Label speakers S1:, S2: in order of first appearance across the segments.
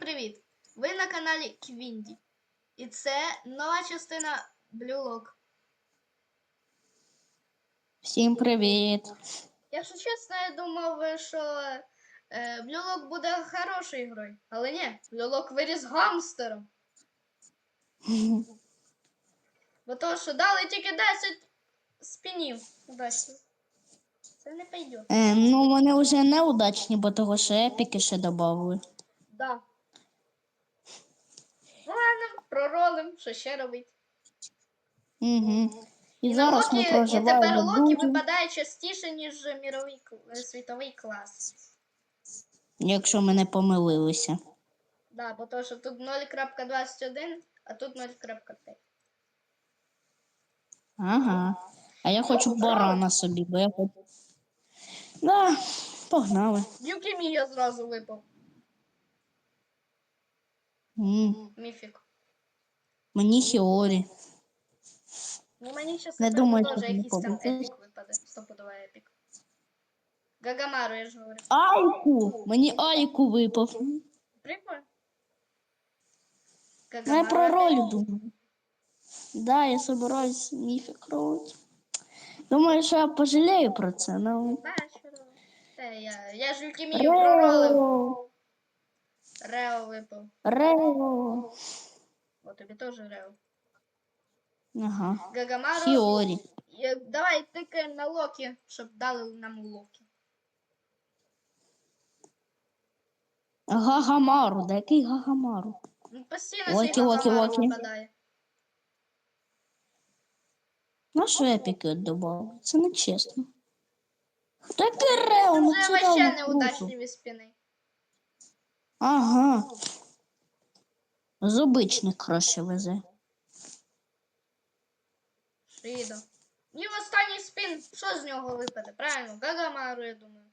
S1: привіт! Ви на каналі Квінді. І це нова частина Blue Lock.
S2: Всім привіт.
S1: Якщо чесно, я думав, що е, Blue Lock буде хорошою грою. Але ні, Blue Lock виріс гамстером. Бо то, що дали тільки 10 спінів. Удачно. Це не пойде.
S2: Е, ну, вони вже неудачні, бо того що епіки ще додали.
S1: Да. Проролим, що ще робить.
S2: Угу. І,
S1: І,
S2: зараз ми
S1: Локі, і тепер Локі випадає частіше, ніж міровий е, світовий клас.
S2: якщо ми не помилилися.
S1: Да, бо то, що тут 0.21, а тут 0.5.
S2: Ага. А я хочу барана собі, бо я хочу. Да, погнали.
S1: Юкі я зразу випав.
S2: М,
S1: Міфік.
S2: Мені Хіорі.
S1: Ну мені щас
S2: Не думаю,
S1: теж
S2: мені
S1: якийсь там епік випаде. Стопудова епік. Гагамару, я ж говорю.
S2: Айку! Мені Айку випав.
S1: Прикольно.
S2: Ну, я про роль думаю. Да, я собираюсь міфік роль. Думаю, що я пожалею про це, ну.
S1: Бачу. Те, я, я ж Юкімію проролив.
S2: Рео!
S1: Рео випав.
S2: Рео!
S1: О, тобі теж Рео.
S2: Ага.
S1: Гагамару.
S2: Хіорі.
S1: Е, Давай тикаємо на Локі, щоб дали нам Локі.
S2: Гагамару, да який Гагамару?
S1: Ну, постійно
S2: Локі,
S1: цей
S2: Локі,
S1: Гагамару
S2: Локі.
S1: випадає.
S2: На що епіки добавили? Це не чесно. Таке
S1: Це
S2: ну
S1: вже
S2: це
S1: вообще
S2: реально круто.
S1: неудачливі спини.
S2: Ага. З обичних краще везе.
S1: Шидо. І останній спін, що з нього випаде? Правильно, Гагамару, я думаю.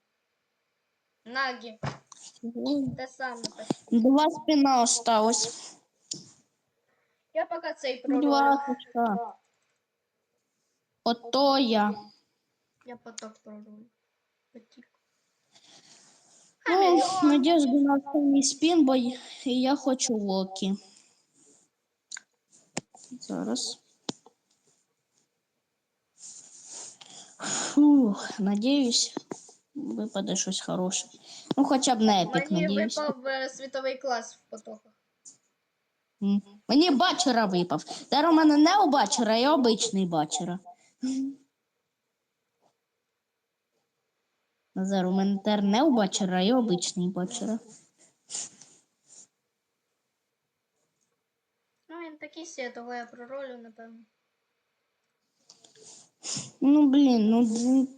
S1: Нагі, те саме.
S2: Два спина осталось.
S1: Я поки цей проролю.
S2: Два очка. Ото я.
S1: Я поток проролю. Потік.
S2: Ну, надіюсь, на останній спін, бо я хочу Локі. Зараз. Фух, надіюсь, випаде щось хороше. Ну, хоча б не епік,
S1: Мені
S2: надіюсь.
S1: випав е, світовий клас в потоках.
S2: М. Мені бачера випав. Тепер у мене не у бачера, а обичний бачера. Назар, у мене тепер не у бачера, а обичний бачера.
S1: Ну, він такий сє, того я проролю, напевно.
S2: Ну, блін, ну,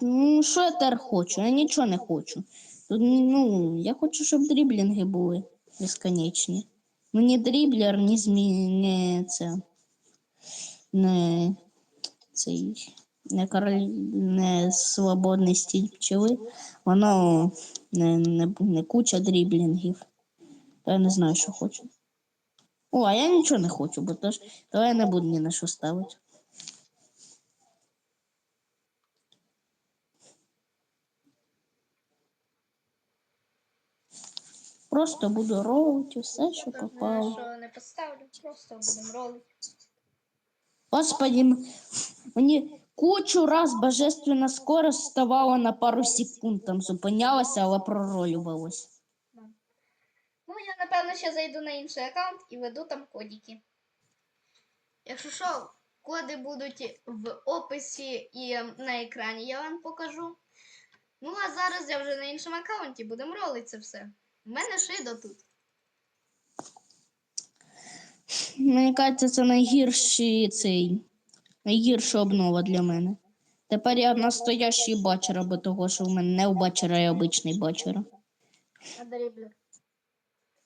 S2: ну що я тепер хочу? Я нічого не хочу. Тут, ну, я хочу, щоб дріблінги були безконечні. Ну, ні дріблер, ні змі... не це. Не цей. Не король, не свободний стіль пчели. Воно не, не, не куча дріблінгів. То я не знаю, що хочу. О, а я нічого не хочу, бо то ж то я не буду ні на що ставити. Просто буду ролити все, що попало.
S1: що не поставлю, просто будемо ролити.
S2: Господи, мені кучу раз божественна скорость ставала на пару секунд, там зупинялася, але проролювалась.
S1: Ну, я напевно ще зайду на інший аккаунт і веду там кодики. Якщо що, коди будуть в описі і на екрані я вам покажу. Ну, а зараз я вже на іншому аккаунті будемо ролити це все. У мене шидо тут.
S2: Мені кажеться, це найгірший цей, найгірша обнова для мене. Тепер я настоящий бачер, або того, що в мене не у бачера, а обичний бачер.
S1: А дріблер.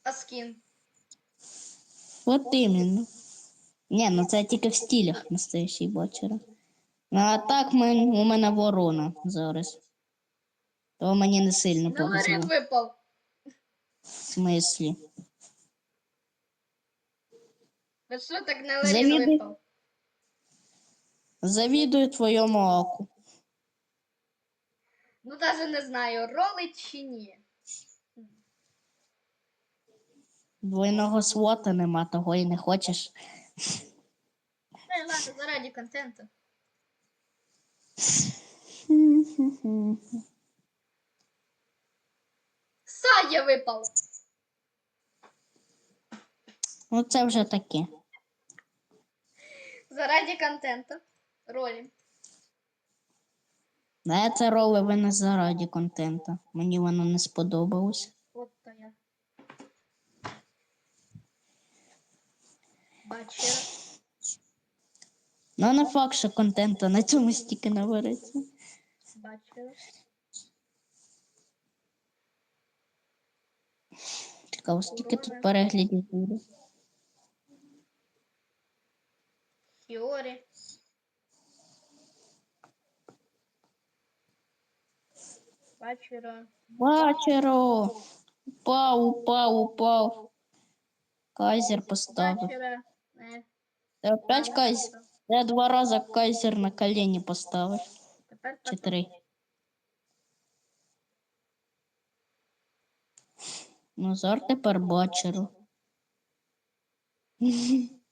S1: А скін.
S2: От іменно. Ні, ну це тільки в стилях настоящий бачера. Ну, а так ми, у мене ворона зараз. То мені не сильно повезло.
S1: Наларин випав.
S2: В смислі.
S1: Ви що так Наларин
S2: Завідуй.
S1: випав?
S2: Завідую твоєму оку.
S1: Ну, навіть не знаю, ролить чи ні.
S2: Двойного свота нема, того і не хочеш.
S1: Ну, ладно, заради контенту. Сая випала.
S2: Ну це вже таке.
S1: Заради контенту. Ролі.
S2: Да, це роли ви не заради контента. Мені воно не сподобалось.
S1: От то я. Бачила.
S2: Ну, не факт, що контента на цьому стільки набереться.
S1: Бачила.
S2: Цікаво, скільки тут переглядів буде.
S1: Хіорі. Бачила.
S2: Бачеро! Упав, упав, упав. Кайзер поставив.
S1: Не.
S2: Ти опять кайзер? Я два рази кайзер на колені поставив.
S1: Тепер
S2: Чи три. Назар тепер бачеро.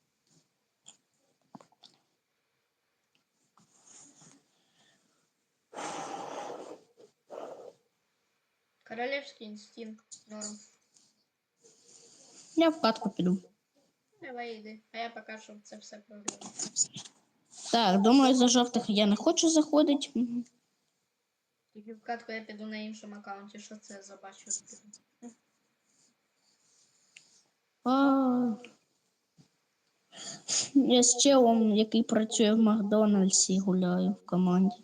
S1: Королевський інстинкт. Норм.
S2: Я в катку піду.
S1: Давай йди. А я поки що це все прогляну.
S2: Так, думаю, за жовтих я не хочу заходити. Мгм.
S1: Тільки в катку я піду на іншому аккаунті. Що це за бачу піду.
S2: А. Я з челом, який працює в Макдональдсі, гуляю в команді.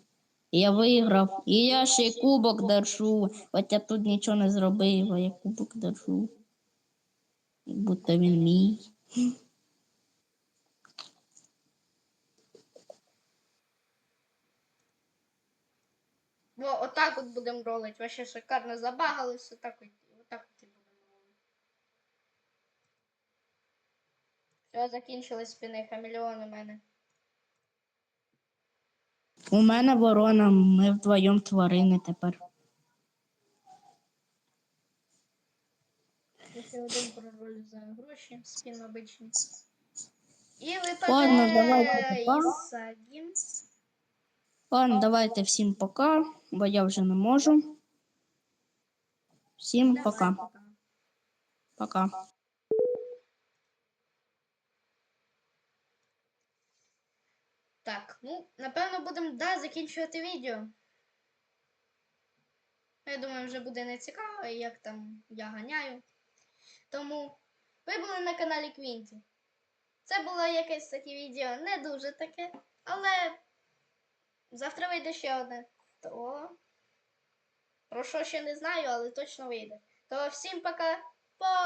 S2: Я виграв. І я ще й кубок держу. Хоча тут нічого не зробив, а я кубок держу. Будто він мій.
S1: Во, отак от будемо ролити. Вообще шикарно забагалися. Отак от, отак от і будемо ролити. Все, закінчились спини хамелеон у мене.
S2: У мене ворона, ми вдвоєм тварини тепер.
S1: Я ще один проролю за гроші, спін обичний. І
S2: Ладно, давайте, па.
S1: Ісагін.
S2: Ладно, давайте всім пока, бо я вже не можу. Всім
S1: Давай,
S2: пока.
S1: пока.
S2: Пока.
S1: Так, ну, напевно, будемо да, закінчувати відео. Я думаю, вже буде не цікаво, як там я ганяю. Тому ви були на каналі Квінті. Це було якесь таке відео не дуже таке, але завтра вийде ще одне. То про що ще не знаю, але точно вийде. То всім пока. Пока!